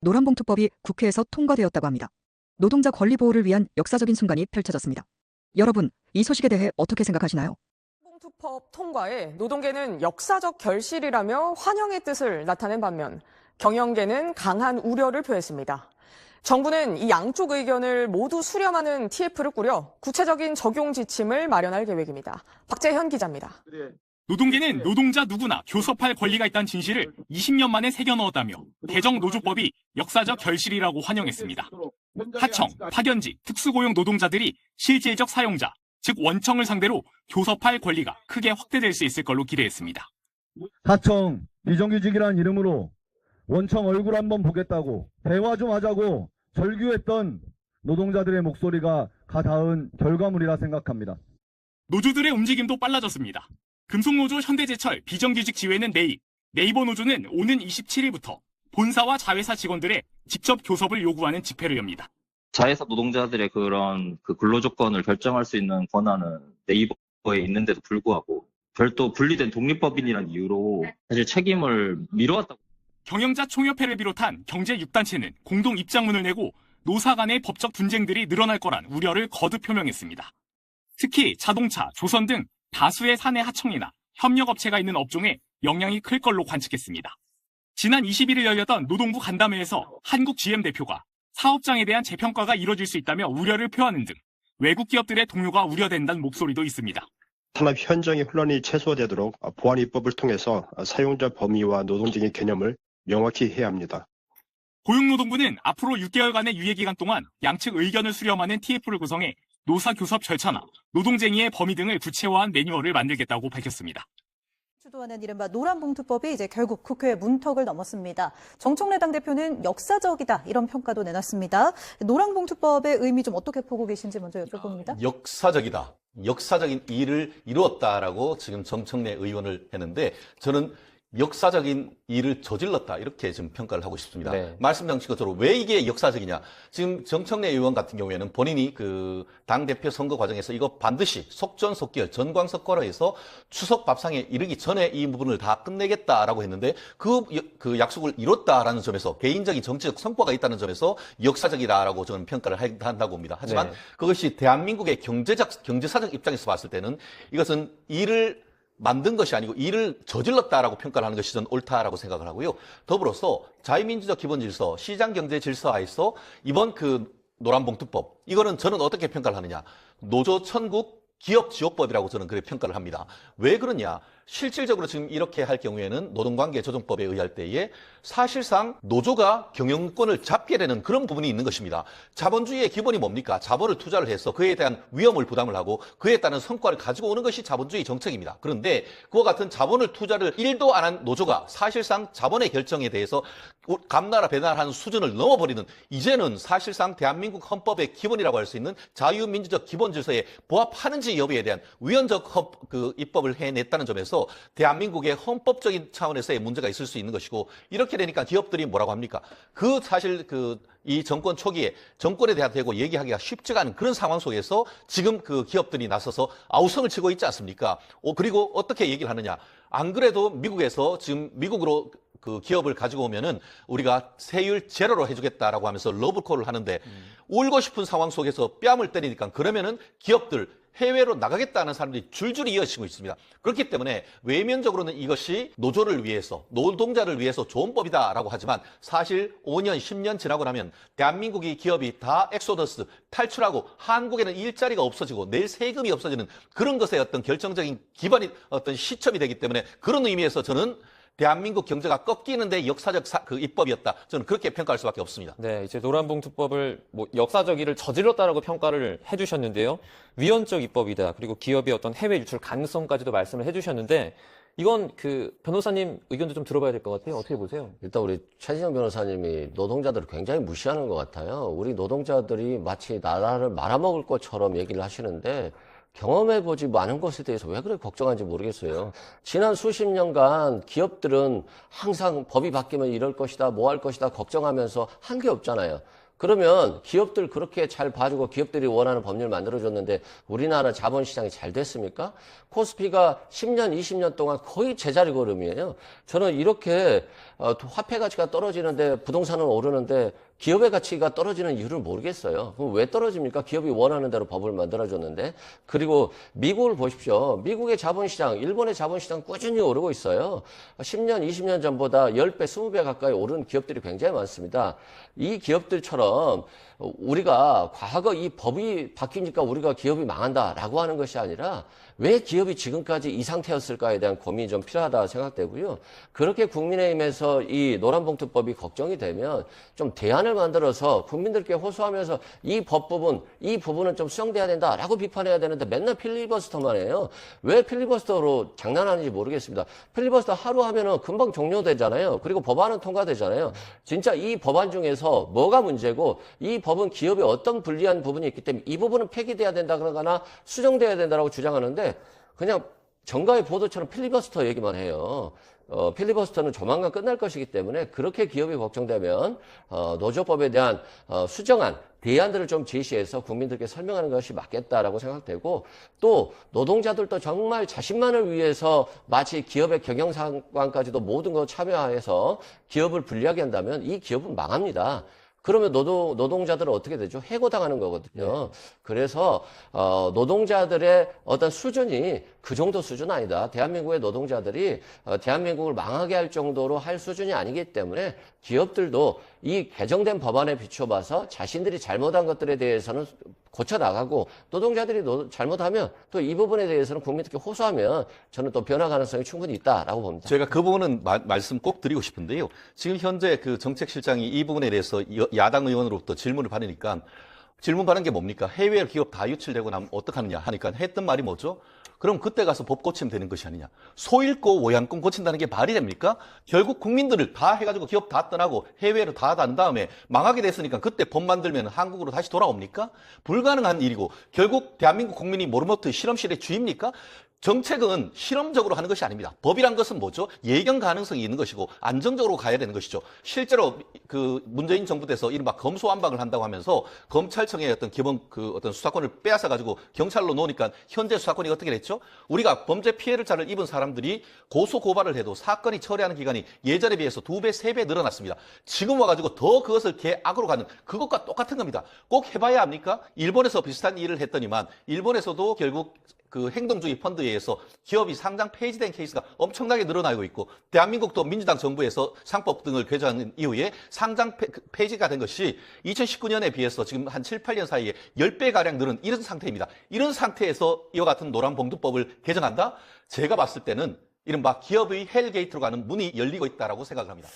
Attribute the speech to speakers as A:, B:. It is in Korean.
A: 노란봉투법이 국회에서 통과되었다고 합니다. 노동자 권리 보호를 위한 역사적인 순간이 펼쳐졌습니다. 여러분, 이 소식에 대해 어떻게 생각하시나요?
B: 봉투법 통과에 노동계는 역사적 결실이라며 환영의 뜻을 나타낸 반면 경영계는 강한 우려를 표했습니다. 정부는 이 양쪽 의견을 모두 수렴하는 TF를 꾸려 구체적인 적용 지침을 마련할 계획입니다. 박재현 기자입니다.
C: 노동계는 노동자 누구나 교섭할 권리가 있다는 진실을 20년 만에 새겨 넣었다며 개정 노조법이 역사적 결실이라고 환영했습니다. 하청, 파견직, 특수고용 노동자들이 실질적 사용자, 즉 원청을 상대로 교섭할 권리가 크게 확대될 수 있을 걸로 기대했습니다.
D: 하청 비정규직이란 이름으로 원청 얼굴 한번 보겠다고 대화 좀 하자고 절규했던 노동자들의 목소리가 가닿은 결과물이라 생각합니다.
C: 노조들의 움직임도 빨라졌습니다. 금속노조 현대제철 비정규직 지회는 내일, 네이버 노조는 오는 27일부터 본사와 자회사 직원들의 직접 교섭을 요구하는 집회를 엽니다.
E: 자회사 노동자들의 그런 그 근로 조건을 결정할 수 있는 권한은 네이버에 있는데도 불구하고 별도 분리된 독립법인이라는 이유로 사실 책임을 미뤄왔다고
C: 경영자 총협회를 비롯한 경제 6단체는 공동 입장문을 내고 노사 간의 법적 분쟁들이 늘어날 거란 우려를 거듭 표명했습니다. 특히 자동차, 조선 등 다수의 사내 하청이나 협력업체가 있는 업종에 영향이 클 걸로 관측했습니다. 지난 21일 열렸던 노동부 간담회에서 한국 GM 대표가 사업장에 대한 재평가가 이뤄질 수 있다며 우려를 표하는 등 외국 기업들의 동요가 우려된다는 목소리도 있습니다.
F: 산업 현장의 혼란이 최소화되도록 보안 입법을 통해서 사용자 범위와 노동쟁의 개념을 명확히 해야 합니다.
C: 고용노동부는 앞으로 6개월간의 유예기간 동안 양측 의견을 수렴하는 TF를 구성해 노사교섭 절차나 노동쟁의의 범위 등을 구체화한 매뉴얼을 만들겠다고 밝혔습니다.
G: 주도하는 이른바 노란봉투법이 이제 결국 국회 문턱을 넘었습니다. 정청래 당 대표는 역사적이다 이런 평가도 내놨습니다. 노란봉투법의 의미 좀 어떻게 보고 계신지 먼저 여쭤봅니다.
H: 역사적이다. 역사적인 일을 이루었다라고 지금 정청래 의원을 했는데 저는 역사적인 일을 저질렀다 이렇게 지금 평가를 하고 싶습니다.
I: 네.
H: 말씀하신 것처럼 왜 이게 역사적이냐? 지금 정청래 의원 같은 경우에는 본인이 그 당 대표 선거 과정에서 이거 반드시 속전속결 전광석거로 해서 추석 밥상에 이르기 전에 이 부분을 다 끝내겠다라고 했는데 그, 여- 그 약속을 이뤘다라는 점에서 개인적인 정치적 성과가 있다는 점에서 역사적이다라고 저는 평가를 하- 한다고 봅니다. 하지만
I: 네.
H: 그것이 대한민국의 경제적 경제사적 입장에서 봤을 때는 이것은 일을 만든 것이 아니고 일을 저질렀다라고 평가를 하는 것이 저는 옳다라고 생각을 하고요. 더불어서 자유민주적 기본 질서, 시장 경제 질서 하에서 이번 그 노란봉투법 이거는 저는 어떻게 평가를 하느냐? 노조 천국 기업 지옥법이라고 저는 그렇게 평가를 합니다. 왜 그러냐? 실질적으로 지금 이렇게 할 경우에는 노동관계 조정법에 의할 때에 사실상 노조가 경영권을 잡게 되는 그런 부분이 있는 것입니다. 자본주의의 기본이 뭡니까? 자본을 투자를 해서 그에 대한 위험을 부담을 하고 그에 따른 성과를 가지고 오는 것이 자본주의 정책입니다. 그런데 그와 같은 자본을 투자를 1도 안 한 노조가 사실상 자본의 결정에 대해서 감나라 배나라하는 수준을 넘어버리는 이제는 사실상 대한민국 헌법의 기본이라고 할 수 있는 자유민주적 기본 질서에 부합하는지 여부에 대한 위헌적 헌- 그 입법을 해냈다는 점에서 대한민국의 헌법적인 차원에서의 문제가 있을 수 있는 것이고 이렇게 되니까 기업들이 뭐라고 합니까? 그 사실 그 이 정권 초기에 정권에 대한 대고 얘기하기가 쉽지가 않은 그런 상황 속에서 지금 그 기업들이 나서서 아우성을 치고 있지 않습니까? 어, 그리고 어떻게 얘기를 하느냐? 안 그래도 미국에서 지금 미국으로 그 기업을 가지고 오면은 우리가 세율 제로로 해주겠다라고 하면서 러브콜을 하는데 울고 싶은 상황 속에서 뺨을 때리니까 그러면은 기업들 해외로 나가겠다는 사람들이 줄줄이 이어지고 있습니다. 그렇기 때문에 외면적으로는 이것이 노조를 위해서 노동자를 위해서 좋은 법이다라고 하지만 사실 5년 10년 지나고 나면 대한민국이 기업이 다 엑소더스 탈출하고 한국에는 일자리가 없어지고 내일 세금이 없어지는 그런 것의 어떤 결정적인 기반이 어떤 시점이 되기 때문에 그런 의미에서 저는 대한민국 경제가 꺾이는데 역사적 사- 그 입법이었다. 저는 그렇게 평가할 수밖에 없습니다.
I: 네, 이제 노란봉투법을 뭐 역사적 일을 저질렀다라고 평가를 해주셨는데요. 위헌적 입법이다. 그리고 기업의 어떤 해외 유출 가능성까지도 말씀을 해주셨는데 이건 그 변호사님 의견도 좀 들어봐야 될 것 같아요. 어떻게 보세요?
J: 일단 우리 최진영 변호사님이 노동자들을 굉장히 무시하는 것 같아요. 우리 노동자들이 마치 나라를 말아먹을 것처럼 얘기를 하시는데 경험해보지 않은 것에 대해서 왜 그렇게 걱정하는지 모르겠어요. 지난 수십 년간 기업들은 항상 법이 바뀌면 이럴 것이다, 뭐 할 것이다 걱정하면서 한 게 없잖아요. 그러면 기업들 그렇게 잘 봐주고 기업들이 원하는 법률 만들어줬는데 우리나라 자본시장이 잘 됐습니까? 코스피가 10년, 20년 동안 거의 제자리 걸음이에요. 저는 이렇게 어, 화폐 가치가 떨어지는데 부동산은 오르는데 기업의 가치가 떨어지는 이유를 모르겠어요. 그럼 왜 떨어집니까? 기업이 원하는 대로 법을 만들어줬는데. 그리고 미국을 보십시오. 미국의 자본시장, 일본의 자본시장 꾸준히 오르고 있어요. 10년, 20년 전보다 10배, 20배 가까이 오른 기업들이 굉장히 많습니다. 이 기업들처럼 우리가 과거 이 법이 바뀌니까 우리가 기업이 망한다라고 하는 것이 아니라 왜 기업이 지금까지 이 상태였을까에 대한 고민이 좀 필요하다 생각되고요. 그렇게 국민의힘에서 이 노란봉투법이 걱정이 되면 좀 대안을 만들어서 국민들께 호소하면서 이 법 부분, 이 부분은 좀 수정돼야 된다라고 비판해야 되는데 맨날 필리버스터만 해요. 왜 필리버스터로 장난하는지 모르겠습니다. 필리버스터 하루 하면은 금방 종료되잖아요. 그리고 법안은 통과되잖아요. 진짜 이 법안 중에서 뭐가 문제고 이 법은 기업에 어떤 불리한 부분이 있기 때문에 이 부분은 폐기돼야 된다 그러거나 수정돼야 된다라고 주장하는데 그냥 정가의 보도처럼 필리버스터 얘기만 해요. 어, 필리버스터는 조만간 끝날 것이기 때문에 그렇게 기업이 걱정되면 어, 노조법에 대한 어, 수정안 대안들을 좀 제시해서 국민들께 설명하는 것이 맞겠다라고 생각되고 또 노동자들도 정말 자신만을 위해서 마치 기업의 경영 상황까지도 모든 거 참여해서 기업을 불리하게 한다면 이 기업은 망합니다. 그러면 노동, 노동자들은 어떻게 되죠? 해고당하는 거거든요. 그래서, 어, 노동자들의 어떤 수준이 그 정도 수준 아니다. 대한민국의 노동자들이, 어, 대한민국을 망하게 할 정도로 할 수준이 아니기 때문에 기업들도 이 개정된 법안에 비춰봐서 자신들이 잘못한 것들에 대해서는 고쳐나가고 노동자들이 노- 잘못하면 또 이 부분에 대해서는 국민들께 호소하면 저는 또 변화 가능성이 충분히 있다라고 봅니다.
H: 제가 그 부분은 마- 말씀 꼭 드리고 싶은데요. 지금 현재 그 정책실장이 이 부분에 대해서 여- 야당 의원으로부터 질문을 받으니까 질문 받은 게 뭡니까? 해외 기업 다 유출되고 나면 어떡하느냐 하니까 했던 말이 뭐죠? 그럼 그때 가서 법 고치면 되는 것이 아니냐. 소 잃고 오양권 고친다는 게 말이 됩니까? 결국 국민들을 다 해가지고 기업 다 떠나고 해외로 다 간 다음에 망하게 됐으니까 그때 법 만들면 한국으로 다시 돌아옵니까? 불가능한 일이고 결국 대한민국 국민이 모르모트 실험실의 주입니까? 정책은 실험적으로 하는 것이 아닙니다. 법이란 것은 뭐죠? 예견 가능성이 있는 것이고 안정적으로 가야 되는 것이죠. 실제로 그 문재인 정부 때서 이른바 검소완박을 한다고 하면서 검찰청의 어떤 기본 그 어떤 수사권을 빼앗아 가지고 경찰로 놓으니까 현재 수사권이 어떻게 됐죠? 우리가 범죄 피해를 잘 입은 사람들이 고소 고발을 해도 사건이 처리하는 기간이 예전에 비해서 두 배, 세 배 늘어났습니다. 지금 와 가지고 더 그것을 개악으로 가는 그것과 똑같은 겁니다. 꼭 해봐야 합니까? 일본에서 비슷한 일을 했더니만 일본에서도 결국 그 행동주의 펀드에 의해서 기업이 상장 폐지된 케이스가 엄청나게 늘어나고 있고 대한민국도 민주당 정부에서 상법 등을 개정한 이후에 상장 폐- 그 폐지가 된 것이 2019년에 비해서 지금 한 7, 8년 사이에 10배 가량 늘은 이런 상태입니다. 이런 상태에서 이와 같은 노란봉투법을 개정한다? 제가 봤을 때는 이른바 기업의 헬게이트로 가는 문이 열리고 있다라고 생각을 합니다.